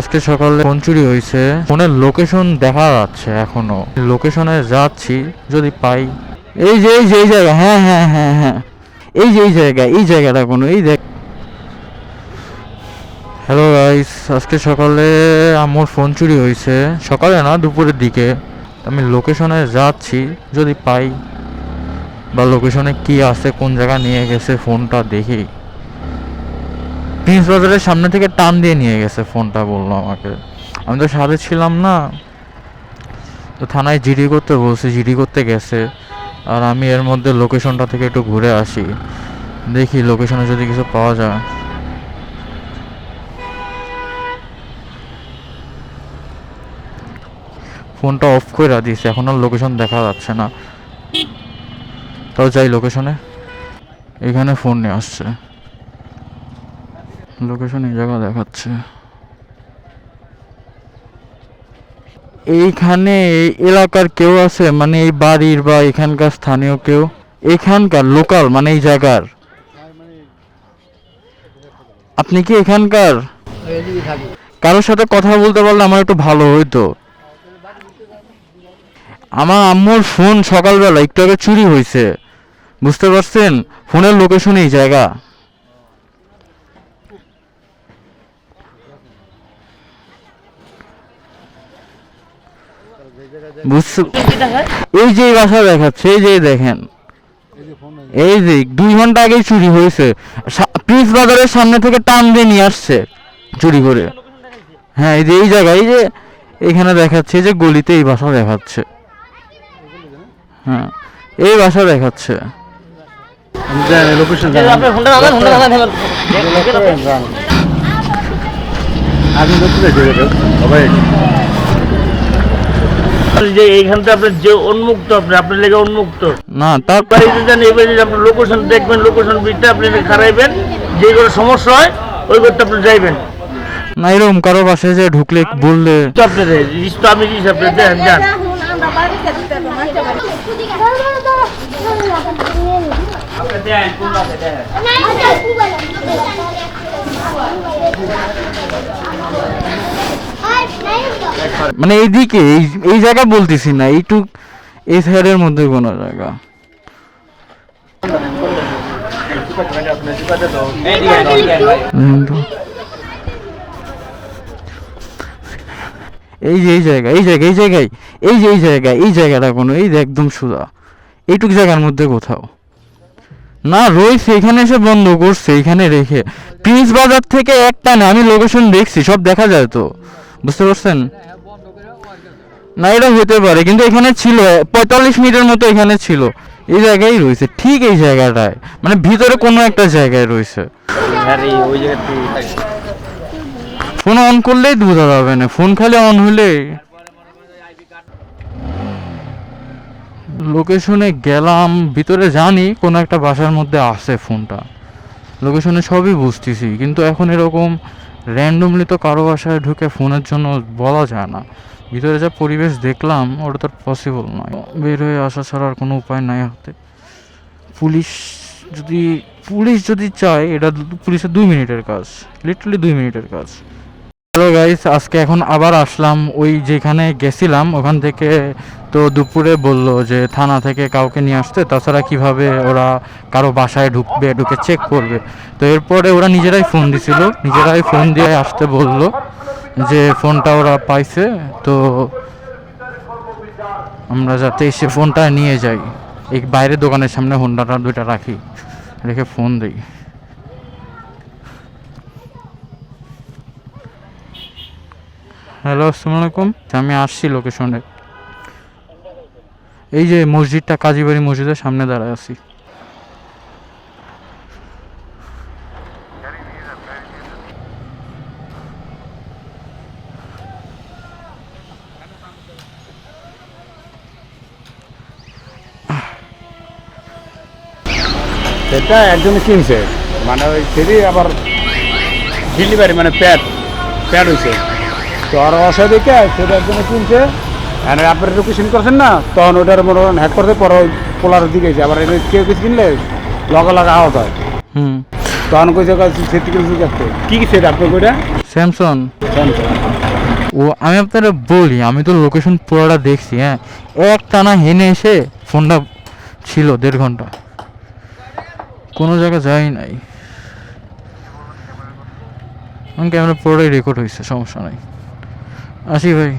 আজকে সকালে ফোন চুরি হয়েছে ফোনের লোকেশন দেখা যাচ্ছে এখনও। লোকেশনে যাচ্ছি, যদি পাই। এই যে এই যে, এই জায়গা হ্যাঁ হ্যাঁ হ্যাঁ হ্যাঁ। এই যে, এই জায়গা, এই জায়গাটা কোনো, এই দেখ হ্যালো গাইস আজকে সকালে আমার ফোন চুরি হয়েছে সকালে না, দুপুরের দিকে। আমি লোকেশনে যাচ্ছি, যদি পাই। বা লোকেশনে কি আছে, কোন জায়গা নিয়ে গেছে, ফোনটা দেখি। প্রিন্স বাজারের সামনে থেকে টান দিয়ে নিয়ে গেছে ফোনটা বলল আমাকে। আমি তো সাথে ছিলাম না। তো থানায় জিডি করতে বলছে, জিডি করতে গেছে। আর আমি এর মধ্যে লোকেশনটা থেকে একটু ঘুরে আসি। দেখি লোকেশনে যদি কিছু পাওয়া যায়। ফোনটা অফ করে দিয়েছে, এখন আর লোকেশন দেখা যাচ্ছে না। তাও যাই লোকেশনে এখানে ফোন নিয়ে আসছে। লোকেশন এই জায়গা দেখাচ্ছে। এইখানে এই এলাকার কেউ আছে? মানে এই বাড়ির বা এখানকার স্থানীয় কেউ? এখানকার লোকাল মানে এই জায়গার? আপনি কি এখানকার? কারোর সাথে কথা বলতে পারলে আমার একটু ভালো হইতো। আমার আম্মুর ফোন সকালবেলা, একটু আগে চুরি হয়েছে বুঝতে পারছেন? ফোনের লোকেশন এই জায়গা। বুঝছ? এই যে এই বাসা দেখাচ্ছে এই যে দেখেন। এই যে দুই ঘণ্টা আগে চুরি হয়েছে। সা- প্রিন্স বাজারের সামনে থেকে টান দিয়ে নিয়ে আসছে চুরি করে। হ্যাঁ এই যে এই জায়গায় এই যে এখানে দেখাচ্ছে এই যে গলিতে এই বাসা দেখাচ্ছে। হ্যাঁ এই বাসা দেখাচ্ছে। লোকেশন আপনার যে এইখানটা আপনার যে উন্মুক্ত আপনি আপনার লেগে উন্মুক্ত। না তারপর বাড়িতে যান এই বাড়িতে আপনার লোকেশন দেখবেন লোকেশন বিটটা আপনি খারাইবেন যে কোনো সমস্যা হয় ওই করতে আপনি যাইবেন। না এরকম কারও বাসায় যে ঢুকলে বললে তো আপনার তো আমি জিনিস আপনি দেন যান মানে এইদিকে, এই এই জায়গা বলতেছি না, এইটুক, এই সাইডের মধ্যে কোনো জায়গা। এই যে, এই জায়গা এই জায়গা এই জায়গায়, এই যে, এই জায়গা এই জায়গাটা কোনো, এই যে একদম সুদা এইটুক জায়গার মধ্যে কোথাও। না, রয়েছে, এখানে এসে বন্ধ করছে, এখানে রেখে। প্রিন্স বাজার থেকে একটা না আমি লোকেশন দেখছি, সব দেখা যায় তো। বুঝতে পারছেন? না, এটা হতে পারে, কিন্তু এখানে ছিল, পঁয়তাল্লিশ মিনিটের মতো এখানে ছিল। এই জায়গায় রয়েছে, ঠিক এই জায়গাটায়। মানে ভিতরে কোনো একটা জায়গায় রয়েছে। ফোন অন করলেই বোঝা যাবে না, ফোন খালি অন হলে। লোকেশনে গেলাম, ভিতরে জানি কোনো একটা বাসার মধ্যে আছে ফোনটা। লোকেশনে সবই বুঝতেছি, কিন্তু এখন এরকম র্যান্ডমলি তো কারও বাসায় ঢুকে ফোনের জন্য বলা যায় না। ভিতরে যা পরিবেশ দেখলাম, ওটা তো পসিবল নয়। বের হয়ে আসা ছাড়া আর কোনো উপায় নাই হাতে। পুলিশ যদি পুলিশ যদি চায়, এটা পুলিশের দুই মিনিটের কাজ। লিটারালি দুই মিনিটের কাজ। হ্যালো গাইস আজকে এখন আবার আসলাম। ওই যেখানে গেছিলাম, ওখান থেকে তো দুপুরে বলল যে থানা থেকে কাউকে নিয়ে আসতে। তাছাড়া কীভাবে ওরা কারও বাসায় ঢুকবে, ঢুকে চেক করবে। তো এরপরে ওরা নিজেরাই ফোন দিছিল। নিজেরাই ফোন দিয়ে আসতে বলল যে ফোনটা ওরা পাইছে। তো আমরা যাতে এসে ফোনটা নিয়ে যাই। এই বাইরের দোকানের সামনে হোন্ডাটা দুইটা রাখি। রেখে ফোন দিই। হ্যালো আসসালামু আলাইকুম আমি আসছি লোকেশনে এই যে মসজিদটা, কাজীবাড়ি মসজিদের সামনে দাঁড়ায় আছি। সেটা একজন কিনছে। মানে ওই সেটি আবার ডেলিভারি মানে প্যাড প্যাড হয়েছে তো আর অসাধিকে সেটা একজন কিনছে। আর আপনার লোকেশন করছেন না তখন ওটার মনে করেন হ্যাক করতে পরে পোলার দিকে গেছে আবার এনে কেউ কিছু কিনলে লগে লগে আওয়াজ হয়। হুম। তখন কইছে সেটি কিছু দেখতে কি কি সেট আপনার কইটা? স্যামসং স্যামসাং ও আমি আপনারা বলি আমি তো লোকেশন পুরোটা দেখছি হ্যাঁ। এক টানা হেনে এসে ফোনটা ছিল দেড় ঘণ্টা। কোনো জায়গায় যাই নাই। ক্যামেরা পুরোটাই রেকর্ড হয়েছে সমস্যা নাই। আসি ভাই